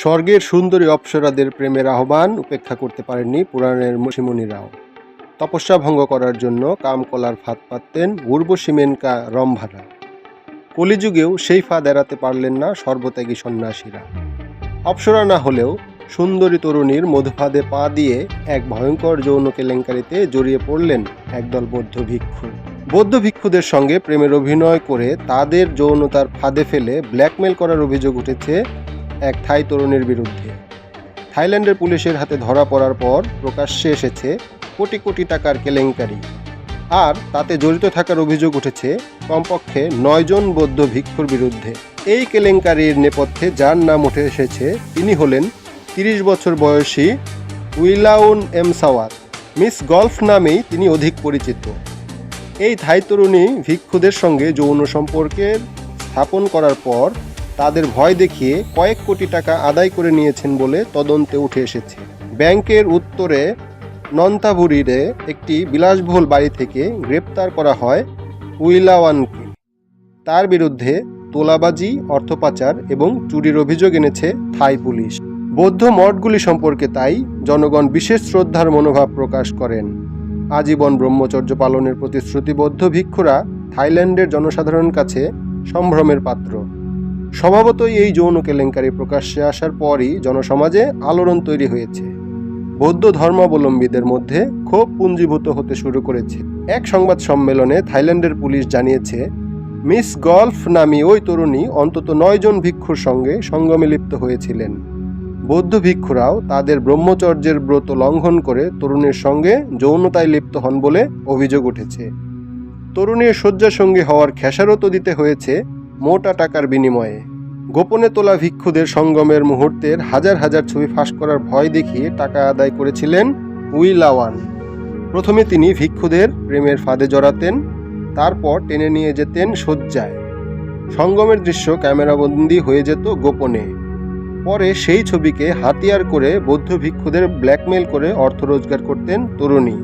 স্বর্গের সুন্দরী অপ্সরাদের প্রেমের আহ্বান উপেক্ষা করতে পারেননি পুরাণের ঋষিমুনিরাও। তপস্যা ভঙ্গ করার জন্য কামকলার ফাঁদ পাততেন উর্বশী মেনকা রম্ভারা। কলিযুগেও সেই ফাঁদ এড়াতে পারলেন না সর্বত্যাগী সন্ন্যাসীরা। অপ্সরা না হলেও সুন্দরী তরুণীর মধুফাদে পা দিয়ে এক ভয়ঙ্কর যৌন কেলেঙ্কারিতে জড়িয়ে পড়লেন একদল বৌদ্ধ ভিক্ষু। বৌদ্ধ ভিক্ষুদের সঙ্গে প্রেমের অভিনয় করে তাদের যৌনতার ফাঁদে ফেলে ব্ল্যাকমেল করার অভিযোগ উঠেছে এক থাই তরুণীর বিরুদ্ধে। থাইল্যান্ডের পুলিশের হাতে ধরা পড়ার পর প্রকাশ্যে এসেছে কোটি কোটি টাকার কেলেঙ্কারি। আর তাতে জড়িত থাকার অভিযোগ উঠেছে কমপক্ষে নয়জন বৌদ্ধ ভিক্ষুর বিরুদ্ধে। এই কেলেঙ্কারির নেপথ্যে যার নাম উঠে এসেছে তিনি হলেন তিরিশ বছর বয়সী উইলাউন এম সাওয়াত। মিস গল্ফ নামেই তিনি অধিক পরিচিত। এই থাই তরুণী ভিক্ষুদের সঙ্গে যৌন সম্পর্কের স্থাপন করার পর তাদের ভয় দেখিয়ে কয়েক কোটি টাকা আদায় করে নিয়েছেন বলে তদন্তে উঠে এসেছে। ব্যাংকের উত্তরে নন্তাভুরিরে একটি বিলাসবহুল বাড়ি থেকে গ্রেপ্তার করা হয় উইলাওয়ানকে। তার বিরুদ্ধে তোলাবাজি, অর্থপাচার এবং চুরির অভিযোগ এনেছে থাই পুলিশ। বৌদ্ধ মঠগুলি সম্পর্কে তাই জনগণ বিশেষ শ্রদ্ধার মনোভাব প্রকাশ করেন। আজীবন ব্রহ্মচর্য পালনের প্রতিশ্রুতিবদ্ধ ভিক্ষুরা থাইল্যান্ডের জনসাধারণ কাছে সম্ভ্রমের পাত্র। স্বভাবতই এই যৌন কেলেঙ্কারি প্রকাশ্যে আসার পরই জনসমাজে আলোড়ন তৈরি হয়েছে। বৌদ্ধ ধর্মাবলম্বীদের মধ্যে ক্ষোভ পুঞ্জীভূত হতে শুরু করেছে। এক সংবাদ সম্মেলনে থাইল্যান্ডের পুলিশ জানিয়েছে, মিস গল্ফ নামী ওই তরুণী অন্তত নয়জন ভিক্ষুর সঙ্গে সঙ্গমে লিপ্ত হয়েছিলেন। বৌদ্ধ ভিক্ষুরাও তাদের ব্রহ্মচর্যের ব্রত লঙ্ঘন করে তরুণীর সঙ্গে যৌনতায় লিপ্ত হন বলে অভিযোগ উঠেছে। তরুণীর শয্যাসঙ্গী হওয়ার খেসারত দিতে হয়েছে মোটা টাকার বিনিময়ে। গোপনে তোলা ভিক্ষুদের সঙ্গমের মুহূর্তের হাজার হাজার ছবি ফাঁস করার ভয় দেখিয়ে টাকা আদায় করেছিলেন উইলাওয়ান প্রথমে তিনি ভিক্ষুদের প্রেমের ফাঁদে জড়াতেন, তারপর টেনে নিয়ে যেতেন শয্যায়। সঙ্গমের দৃশ্য ক্যামেরাবন্দি হয়ে যেত গোপনে। পরে সেই ছবিকে হাতিয়ার করে বৌদ্ধ ভিক্ষুদের ব্ল্যাকমেল করে অর্থ রোজগার করতেন তরুণী।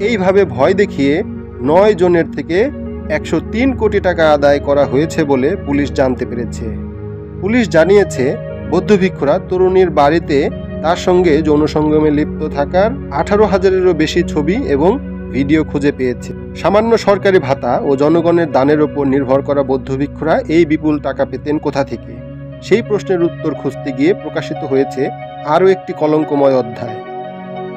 এইভাবে ভয় দেখিয়ে নয় জনের থেকে একশো তিন কোটি টাকা আদায় করা হয়েছে বলে পুলিশ জানতে পেরেছে। পুলিশ জানিয়েছে বৌদ্ধ ভিক্ষুরা তরুণীর বাড়িতে তার সঙ্গে যৌন সঙ্গমে লিপ্ত থাকার আঠারো হাজারেরও বেশি ছবি এবং ভিডিও খুঁজে পেয়েছে। সামান্য সরকারি ভাতা ও জনগণের দানের ওপর নির্ভর করা বৌদ্ধ ভিক্ষুরা এই বিপুল টাকা পেতেন কোথা থেকে? সেই প্রশ্নের উত্তর খুঁজতে গিয়ে প্রকাশিত হয়েছে আরও একটি কলঙ্কময় অধ্যায়।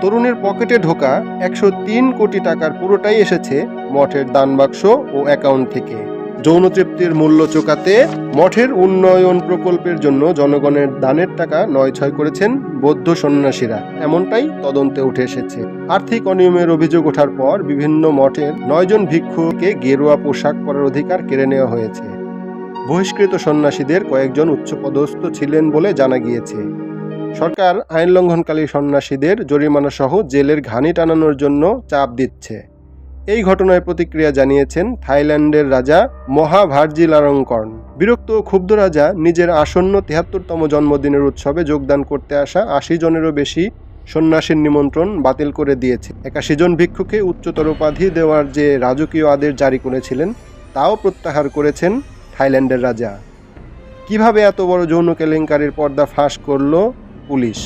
তরুণের পকেটে ঢোকা একশো তিন কোটি টাকার পুরোটাই এসেছে মঠের দান বাক্স ও অ্যাকাউন্ট থেকে। যৌন তৃপ্তির মূল্য চোকাতে মঠের উন্নয়ন প্রকল্পের জন্য জনগণের দানের টাকা নয় ছয় করেছেন বৌদ্ধ সন্ন্যাসীরা। এমনটাই তদন্তে উঠে এসেছে। আর্থিক অনিয়মের অভিযোগ ওঠার পর বিভিন্ন মঠের নয়জন ভিক্ষুকে গেরুয়া পোশাক পরার অধিকার কেড়ে নেওয়া হয়েছে। বহিষ্কৃত সন্ন্যাসীদের কয়েকজন উচ্চপদস্থ ছিলেন বলে জানা গিয়েছে। সরকার আইন লঙ্ঘনকারী সন্ন্যাসীদের জরিমানা সহ জেলের ঘানি টানানোর জন্য চাপ দিচ্ছে। এই ঘটনায় প্রতিক্রিয়া জানিয়েছেন থাইল্যান্ডের রাজা মহাভার্জিলারঙ্কর্ন বিরক্ত ও ক্ষুব্ধ রাজা নিজের আসন্ন তেহাত্তরতম জন্মদিনের উৎসবে যোগদান করতে আসা আশি জনেরও বেশি সন্ন্যাসীর নিমন্ত্রণ বাতিল করে দিয়েছে। একাশি জন ভিক্ষুকে উচ্চতর উপাধি দেওয়ার যে রাজকীয় আদেশ জারি করেছিলেন, তাও প্রত্যাহার করেছেন থাইল্যান্ডের রাজা। কীভাবে এত বড় যৌন কেলেঙ্কারির পর্দা ফাঁস করল পুলিশ।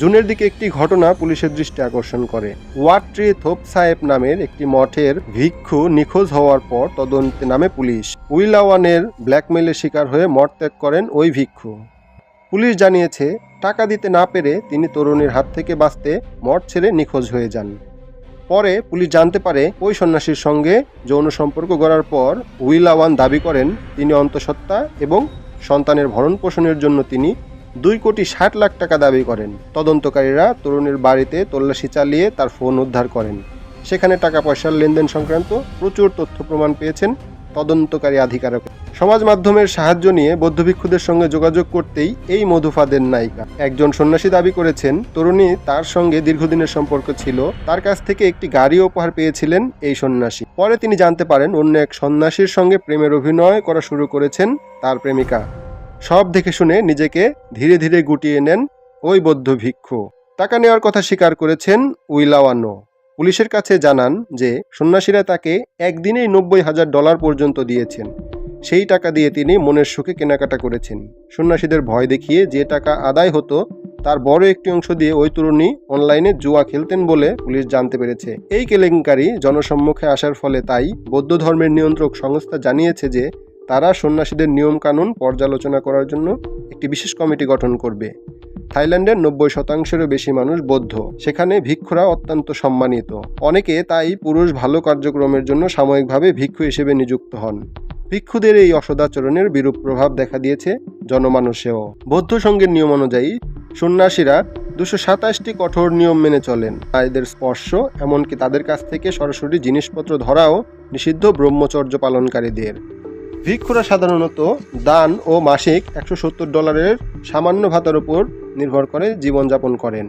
জুনের দিকে একটি ঘটনা পুলিশের দৃষ্টি আকর্ষণ করে। ওয়াট্রি থোপ সাহেব নামের একটি মঠের ভিক্ষু নিখোঁজ হওয়ার পর তদন্তে নামে পুলিশ। উইলাওয়ানের ব্ল্যাকমেলের শিকার হয়ে মঠ ত্যাগ করেন ওই ভিক্ষু। পুলিশ জানিয়েছে, টাকা দিতে না পেরে তিনি তরুণীর হাত থেকে বাঁচতে মঠ ছেড়ে নিখোঁজ হয়ে যান। পরে পুলিশ জানতে পারে, ওই সন্ন্যাসীর সঙ্গে যৌন সম্পর্ক গড়ার পর উইলাওয়ান দাবি করেন, তিনি অন্তঃসত্ত্বা এবং সন্তানের ভরণ পোষণের জন্য তিনি দুই কোটি ষাট লাখ টাকা দাবি করেন। তদন্তকারীরা তরুণীর বাড়িতে তল্লাশি চালিয়ে তার ফোন উদ্ধার করেন। সেখানে টাকা পয়সার লেনদেন সংক্রান্ত প্রচুর তথ্য প্রমাণ পেয়েছেন তদন্তকারী আধিকারক। সমাজ মাধ্যমের সাহায্য নিয়ে বৌদ্ধভিক্ষুদের সঙ্গে যোগাযোগ করতেই এই মধুফাদের নায়িকা। একজন সন্ন্যাসী দাবি করেছেন, তরুণী তার সঙ্গে দীর্ঘদিনের সম্পর্ক ছিল, তার কাছ থেকে একটি গাড়ি উপহার পেয়েছিলেন এই সন্ন্যাসী। পরে তিনি জানতে পারেন, অন্য এক সন্ন্যাসীর সঙ্গে প্রেমের অভিনয় করা শুরু করেছেন তার প্রেমিকা। সব দেখে শুনে নিজেকে ধীরে ধীরে গুটিয়ে নেন ওই বৌদ্ধ ভিক্ষু। টাকা নেওয়ার কথা স্বীকার করেছেন উইলাওয়ানো। পুলিশের কাছে জানান যে, সন্ন্যাসীরা তাকে একদিনেই নব্বই হাজার ডলার পর্যন্ত দিয়েছেন। সেই টাকা দিয়ে তিনি মনের সুখে কেনাকাটা করেছেন। সন্ন্যাসীদের ভয় দেখিয়ে যে টাকা আদায় হতো, তার বড় একটি অংশ দিয়ে ওই তরুণী অনলাইনে জুয়া খেলতেন বলে পুলিশ জানতে পেরেছে। এই কেলেঙ্কারি জনসম্মুখে আসার ফলে তাই বৌদ্ধ ধর্মের নিয়ন্ত্রক সংস্থা জানিয়েছে যে তারা সন্ন্যাসীদের নিয়মকানুন পর্যালোচনা করার জন্য একটি বিশেষ কমিটি গঠন করবে। থাইল্যান্ডের নব্বই শতাংশেরও বেশি মানুষ বৌদ্ধ। সেখানে ভিক্ষুরা অত্যন্ত সম্মানিত। অনেকে তাই পুরুষ ভালো কার্যক্রমের জন্য সাময়িকভাবে ভিক্ষু হিসেবে নিযুক্ত হন। ভিক্ষুদের এই অসদাচরণের বিরূপ প্রভাব দেখা দিয়েছে জনমানুষেও। বৌদ্ধ সঙ্গের নিয়ম অনুযায়ী সন্ন্যাসীরা দুশো সাতাশটি কঠোর নিয়ম মেনে চলেন। নারীদের স্পর্শ, এমনকি তাদের কাছ থেকে সরাসরি জিনিসপত্র ধরাও নিষিদ্ধ ব্রহ্মচর্য পালনকারীদের। ভিক্ষুরা সাধারণত দান ও মাসিক একশো সত্তর ডলারের সামান্য ভাতার উপর নির্ভর করে জীবনযাপন করেন।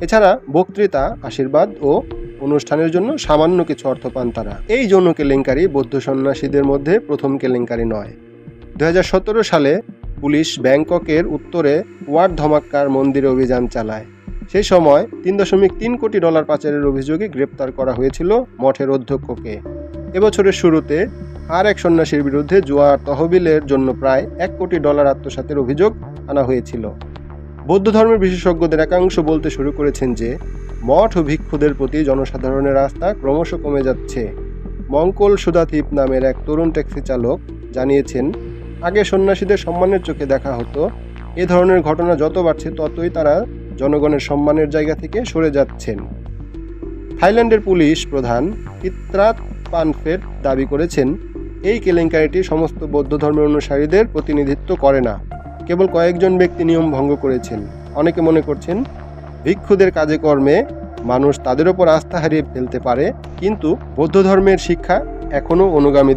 এছাড়া বক্তৃতা, আশীর্বাদ ও অনুষ্ঠানের জন্য সামান্য কিছু অর্থ পান তারা। এই যৌন কেলেঙ্কারি বৌদ্ধ সন্ন্যাসীদের মধ্যে প্রথম কেলেঙ্কারি নয়। দু সালে পুলিশ ব্যাংককের উত্তরে ওয়ার্ড ধমাক্কার মন্দিরে অভিযান চালায়। সেই সময় তিন দশমিক তিন কোটি ডলার পাচারের অভিযোগে গ্রেপ্তার করা হয়েছিল মঠের অধ্যক্ষকে। এবছরের শুরুতে আর এক সন্ন্যাসীর বিরুদ্ধে জুয়ার তহবিলের জন্য প্রায় এক কোটি ডলার আত্মসাতের অভিযোগ আনা হয়েছিল। বৌদ্ধ ধর্মের বিশেষজ্ঞদের একাংশ বলতে শুরু করেছেন যে, মঠ ও ভিক্ষুদের প্রতি জনসাধারণের আস্থা ক্রমশ কমে যাচ্ছে। মঙ্কল সুদাথিপ নামের এক তরুণ ট্যাক্সি চালক জানিয়েছেন, আগে সন্ন্যাসীদের সম্মানের চোখে দেখা হতো, এ ধরনের ঘটনা যত বাড়ছে ততই তারা জনগণের সম্মানের জায়গা থেকে সরে যাচ্ছেন। থাইল্যান্ডের পুলিশ প্রধান ইত্রাত পানফেট দাবি করেছেন এই কেলেঙ্কারিটি সমস্ত বৌদ্ধ ধর্মের অনুসারীদের প্রতিনিধিত্ব করে না। কেবল কয়েকজন ব্যক্তি নিয়ম ভঙ্গ করেছেন। অনেকে মনে করছেন, ভিক্ষুদের কাজে কর্মে মানুষ তাদের ওপর আস্থা হারিয়ে ফেলতে পারে, কিন্তু বৌদ্ধ ধর্মের শিক্ষা এখনও অনুগামী